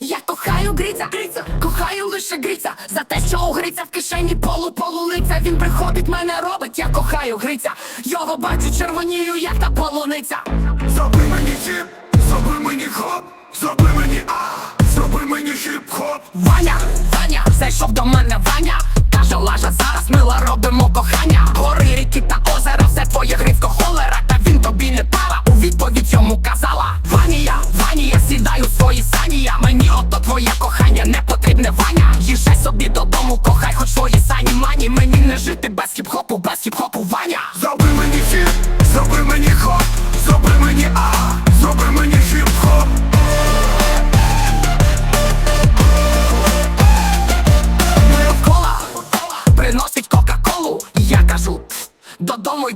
Я кохаю гриця, гриця, кохаю лише гриця. За те, що у гриця в кишені полу полуниця Він приходить, мене робить, я кохаю гриця. Його бачу червонію, як та полуниця. Зроби мені хіп, зроби мені хоп, зроби мені а, зроби мені хіп-хоп. Ваня, Ваня, зайшов до мене Ваня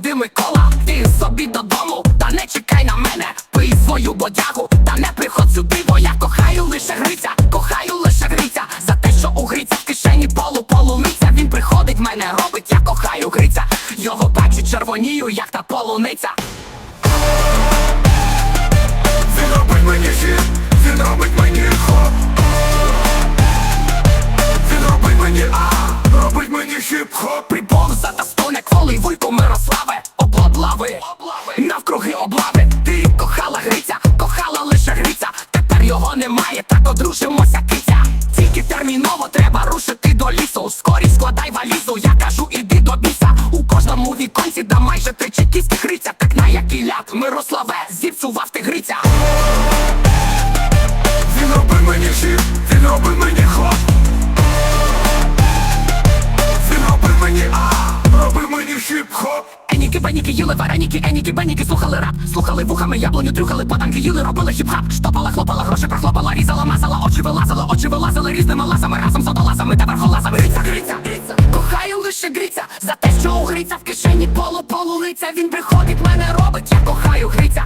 йди Микола Ти собі додому, та не чекай на мене. Пий свою бодягу, та не приходь сюди Бо я кохаю лише гриця, кохаю лише гриця. За те, що у гриця в кишені полу полуниця. Він приходить, мене робить, я кохаю гриця. Його бачу червонію, як та полуниця. Він робить мені хіп, він робить мені хоп. Він робить мені а, робить мені хіп-хоп. Прибор за та стоне кволи вуйку Мирославе треба рушити до лісу Скорі складай валізу, я кажу, іди до біса У кожному віконці да майже три чекістські гриця Так на який ляд, Мирославе, зіпсував ти гриця Він робить мені хіп, він робить мені хоп. Він робить мені а, робить мені хіп-хоп. Еніки, беніки, їли вареники, еніки, беніки, слухали рап. Слухали вухами яблуню, трюхали потанки, їли, робили хіп-хап. Штопала, хлопала, гроші прохлопала, різала, мазала, очі вилазили, очі вилазили різними лазами Разом з одолазами та верхолазами. Гриця, гриця, гриця, кохаю лише гріця, За те, що у гриця в кишені полу полуниця Він приходить, мене робить, я кохаю гриця